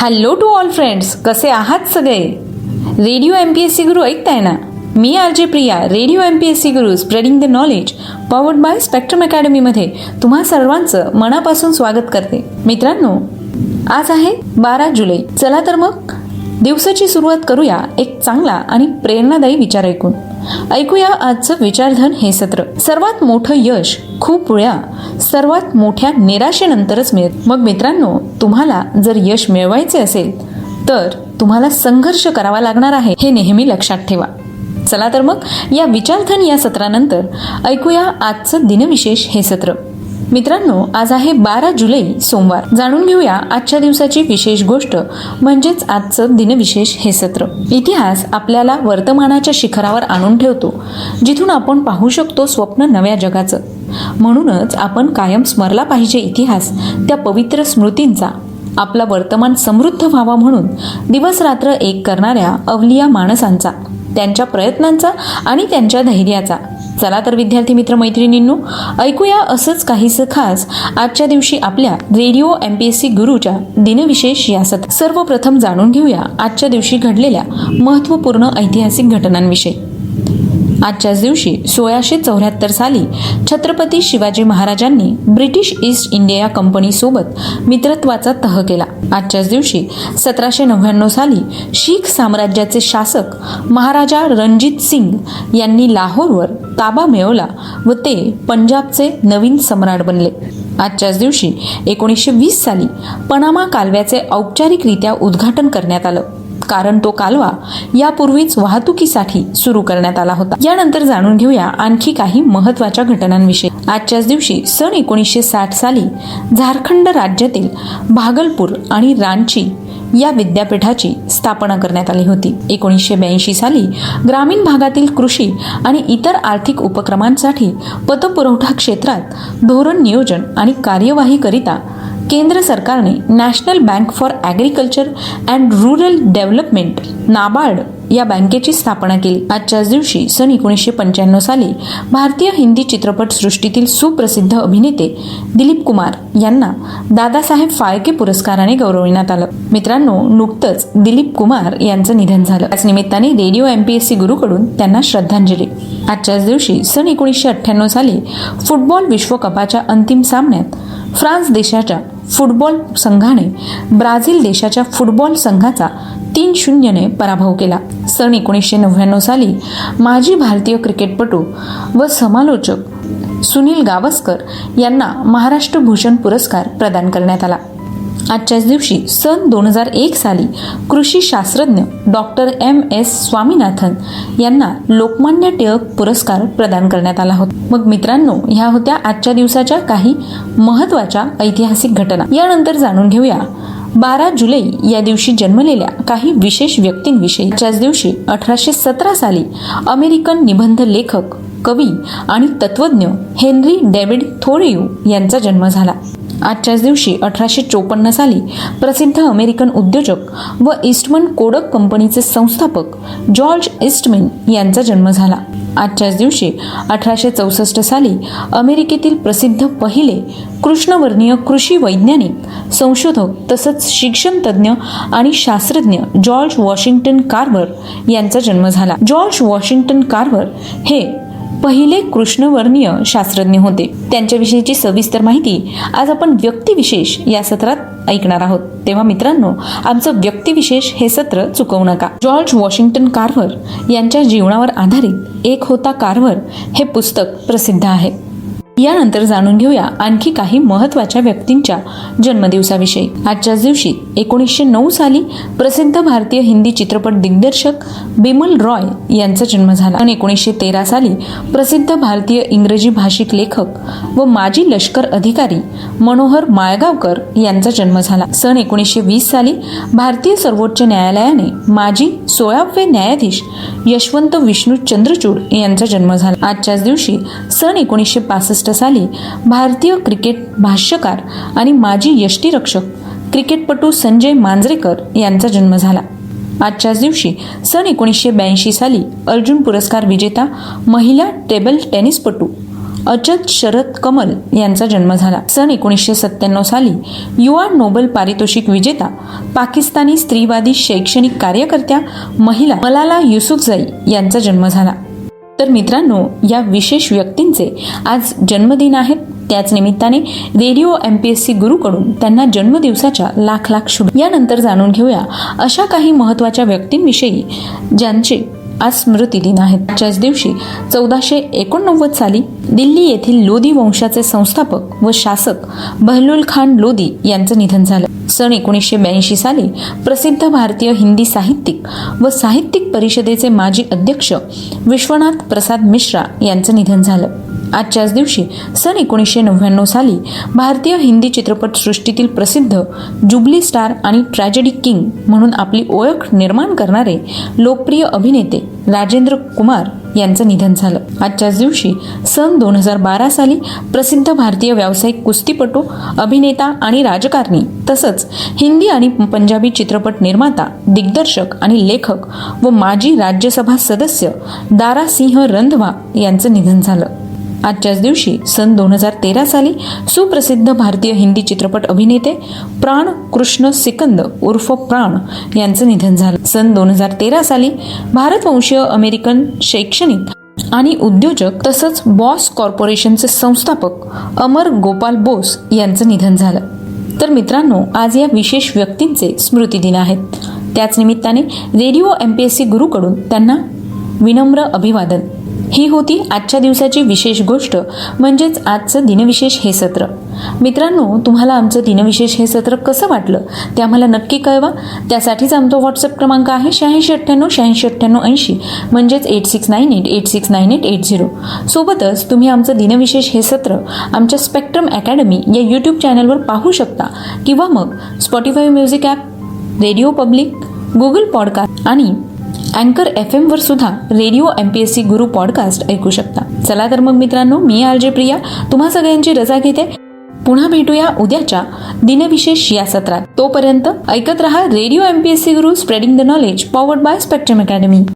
Hello to all friends कसे आहात सगळे? Radio M P S C Guru ऐकताय ना? मी R J Priya radio M P S C Guru spreading the knowledge powered by Spectrum अकॅडमीमध्ये तुम्हा सर्वांचं मनापासून स्वागत करते. मित्रांनो आज आहे बारा जुलै. चला तर मग दिवसाची सुरुवात करूया एक चांगला आणि प्रेरणादायी विचार ऐकून. ऐकूया आजचं विचारधन हे सत्र. सर्वात मोठं यश खूप वेळा सर्वात मोठ्या निराशेनंतरच मिळत मग मित्रांनो तुम्हाला जर यश मिळवायचे असेल तर तुम्हाला संघर्ष करावा लागणार आहे हे नेहमी लक्षात ठेवा. चला तर मग या विचारधन या सत्रानंतर ऐकूया आजचं दिनविशेष हे सत्र. मित्रांनो आज आहे बारा जुलै सोमवार. जाणून घेऊया आजच्या दिवसाची विशेष गोष्ट म्हणजेच आजचं दिनविशेष हे सत्र. इतिहास आपल्याला वर्तमानाच्या शिखरावर आणून ठेवतो जिथून आपण पाहू शकतो स्वप्न नव्या जगाचं. म्हणूनच आपण कायम स्मरला पाहिजे इतिहास त्या पवित्र स्मृतींचा. आपला वर्तमान समृद्ध व्हावा म्हणून दिवस रात्र एक करणाऱ्या अवलिया माणसांचा त्यांच्या प्रयत्नांचा आणि त्यांच्या धैर्याचा. चला तर विद्यार्थी मित्र मैत्रिणींनो ऐकूया असंच काहीसं खास आजच्या दिवशी आपल्या radio M P S C गुरुच्या दिनविशेष या सत सर्वप्रथम जाणून घेऊया आजच्या दिवशी घडलेल्या महत्त्वपूर्ण ऐतिहासिक घटनांविषयी. आजच्याच दिवशी सोळाशे चौऱ्याहत्तर साली छत्रपती शिवाजी महाराजांनी ब्रिटिश ईस्ट इंडिया कंपनीसोबत मित्रत्वाचा तह केला. आजच्याच दिवशी सतराशे नव्याण्णव साली शीख साम्राज्याचे शासक महाराजा रणजित सिंग यांनी लाहोरवर ताबा मिळवला व ते पंजाबचे नवीन सम्राट बनले. आजच्याच दिवशी एकोणीसशे वीस साली पनामा कालव्याचे औपचारिकरित्या उद्घाटन करण्यात आलं. कारण तो कालवा यापूर्वीच वाहतुकीसाठी सुरू करण्यात आला होता. यानंतर जाणून घेऊया आणखी काही महत्त्वाच्या घटनांविषयी. आजच्याच दिवशी सन एकोणीसशे साठ साली झारखंड राज्यातील भागलपूर आणि रांची या विद्यापीठाची स्थापना करण्यात आली होती. एकोणीसशे ब्याऐंशी साली ग्रामीण भागातील कृषी आणि इतर आर्थिक उपक्रमांसाठी पतपुरवठा क्षेत्रात धोरण नियोजन आणि कार्यवाहीकरिता केंद्र सरकारने National Bank for Agriculture and Rural Development NABARD या बँकेची स्थापना केली. आजच्याच दिवशी सन एकोणीसशे पंच्याण्णव साली भारतीय हिंदी चित्रपट सृष्टीतील सुप्रसिद्ध अभिनेते दिलीप कुमार यांना दादासाहेब फाळके पुरस्काराने गौरविण्यात आलं. मित्रांनो नुकतंच दिलीप कुमार यांचं निधन झालं. त्याच निमित्ताने radio M P S C गुरुकडून त्यांना श्रद्धांजली. आजच्याच दिवशी सन एकोणीसशे अठ्ठ्याण्णव साली फुटबॉल विश्वकपाच्या अंतिम सामन्यात फ्रान्स देशाच्या फुटबॉल संघाने ब्राझील देशाच्या फुटबॉल संघाचा तीन शून्यने पराभव केला. सन एकोणीसशे नव्याण्णव साली माजी भारतीय क्रिकेटपटू व समालोचक सुनील गावस्कर यांना महाराष्ट्र भूषण पुरस्कार प्रदान करण्यात आला. आजच्याच दिवशी सन दोन हजार एक साली कृषी शास्त्रज्ञ डॉक्टर एम एस स्वामीनाथन यांना लोकमान्य टिळक पुरस्कार प्रदान करण्यात आला होता. मग मित्रांनो ह्या होत्या आजच्या दिवसाच्या काही महत्त्वाच्या ऐतिहासिक घटना. यानंतर जाणून घेऊया. बारा जुलै या दिवशी जन्मलेल्या काही विशेष व्यक्तींविषयी. आजच्याच दिवशी अठराशे सतरा साली अमेरिकन निबंध लेखक कवी आणि तत्वज्ञ हेनरी डेव्हिड थोरियू यांचा जन्म झाला. आजच्याच दिवशी अठराशे चोपन्न साली प्रसिद्ध अमेरिकन उद्योजक व ईस्टमन कोडक कंपनीचे संस्थापक जॉर्ज इस्टमेन यांचा जन्म झाला. आजच्याच दिवशी अठराशे चौसष्ट साली अमेरिकेतील प्रसिद्ध पहिले कृष्णवर्णीय कृषी वैज्ञानिक संशोधक तसंच शिक्षणतज्ज्ञ आणि शास्त्रज्ञ जॉर्ज वॉशिंग्टन कार्वर यांचा जन्म झाला. जॉर्ज वॉशिंग्टन कार्वर हे पहिले कृष्णवर्णीय शास्त्रज्ञ होते. त्यांच्याविषयीची सविस्तर माहिती आज आपण व्यक्तिविशेष या सत्रात ऐकणार आहोत. तेव्हा मित्रांनो आमचं व्यक्तिविशेष हे सत्र चुकवू नका. जॉर्ज वॉशिंग्टन कार्व्हर यांच्या जीवनावर आधारित एक होता कार्व्हर हे पुस्तक प्रसिद्ध आहे. यानंतर जाणून घेऊया आणखी काही महत्त्वाच्या व्यक्तींच्या जन्मदिवसाविषयी. आजच्याच दिवशी एकोणीसशे नऊ साली प्रसिद्ध भारतीय हिंदी चित्रपट दिग्दर्शक बिमल रॉय यांचा जन्म झाला. आणि एकोणीसशे तेरा साली प्रसिद्ध भारतीय इंग्रजी भाषिक लेखक व माजी लष्कर अधिकारी मनोहर माळगावकर यांचा जन्म झाला. सन एकोणीसशे वीस साली भारतीय सर्वोच्च न्यायालयाने माजी सोळावे न्यायाधीश यशवंत विष्णू चंद्रचूड यांचा जन्म झाला. आजच्याच दिवशी सन एकोणीसशे पासष्ट साली भारतीय क्रिकेट भाष्यकार आणि माजी यष्टीरक्षक क्रिकेटपटू संजय मांजरेकर यांचा जन्म झाला. आजच्याच दिवशी सन एकोणीसशे ब्याऐंशी साली अर्जुन पुरस्कार विजेता महिला टेबल टेनिसपटू अचत शरद कमल यांचा जन्म झाला. सन एकोणीसशे सत्त्याण्णव साली युवा नोबेल पारितोषिक विजेता पाकिस्तानी स्त्रीवादी शैक्षणिक कार्यकर्त्या महिला मलाला युसुफजाई यांचा जन्म झाला. तर मित्रांनो या विशेष व्यक्तींचे आज जन्मदिन आहेत त्याच निमित्ताने radio M P S C गुरुकडून त्यांना जन्मदिवसाच्या लाख लाख शुभ यानंतर जाणून घेऊया अशा काही महत्त्वाच्या व्यक्तींविषयी ज्यांचे आज स्मृती दिन आहेत आजच्याच दिवशी चौदाशे एकोणनव्वद साली दिल्ली येथील लोधी वंशाचे संस्थापक व शासक बहलुल खान लोधी यांचं निधन झालं. सन एकोणीसशे ब्याऐंशी साली प्रसिद्ध भारतीय हिंदी साहित्यिक व साहित्यिक परिषदेचे माजी अध्यक्ष विश्वनाथ प्रसाद मिश्रा यांचं निधन झालं. आजच्याच दिवशी सन एकोणीसशे नव्याण्णव साली भारतीय हिंदी चित्रपटसृष्टीतील प्रसिद्ध जुबली स्टार आणि ट्रॅजेडी किंग म्हणून आपली ओळख निर्माण करणारे लोकप्रिय अभिनेते राजेंद्र कुमार यांचं निधन झालं. आजच्याच दिवशी सन दोन हजार बारा साली प्रसिद्ध भारतीय व्यावसायिक कुस्तीपटू अभिनेता आणि राजकारणी तसंच हिंदी आणि पंजाबी चित्रपट निर्माता दिग्दर्शक आणि लेखक व माजी राज्यसभा सदस्य दारा सिंह रंधवा यांचं निधन झालं. आजच्याच दिवशी सन दोन हजार तेरा साली सुप्रसिद्ध भारतीय हिंदी चित्रपट अभिनेते प्राण कृष्ण सिकंद उर्फ प्राण यांचं निधन झालं. सन दोन हजार तेरा साली भारतवंशीय अमेरिकन शैक्षणिक आणि उद्योजक तसंच बॉस कॉर्पोरेशनचे संस्थापक अमर गोपाल बोस यांचं निधन झालं. तर मित्रांनो आज या विशेष व्यक्तींचे स्मृतिदिन आहेत. त्याच निमित्ताने radio M P S C गुरुकडून त्यांना विनम्र अभिवादन. ही होती आजच्या दिवसाची विशेष गोष्ट म्हणजेच आजचं दिनविशेष हे सत्र. मित्रांनो तुम्हाला आमचं दिनविशेष हे सत्र कसं वाटलं ते आम्हाला नक्की कळवा. त्यासाठीच आमचा व्हॉट्सअप क्रमांक आहे शहाऐंशी अठ्ठ्याण्णव शहाऐंशी अठ्ठ्याण्णव ऐंशी म्हणजेच eight six nine eight eight six nine eight eight zero सोबतच तुम्ही आमचं दिनविशेष हे सत्र आमच्या स्पेक्ट्रम अकॅडमी या यूट्यूब चॅनलवर पाहू शकता. किंवा मग Spotify music app radio public Google podcast आणि अँकर एफ एम वर सुद्धा radio M P S C Guru podcast ऐकू शकता. चला तर मग मित्रांनो मी आर जे प्रिया तुम्हा सगळ्यांची रजा घेते. पुन्हा भेटूया उद्याच्या दिनविशेष या सत्रात. तोपर्यंत ऐकत रहा radio M P S C Guru spreading the knowledge powered by Spectrum academy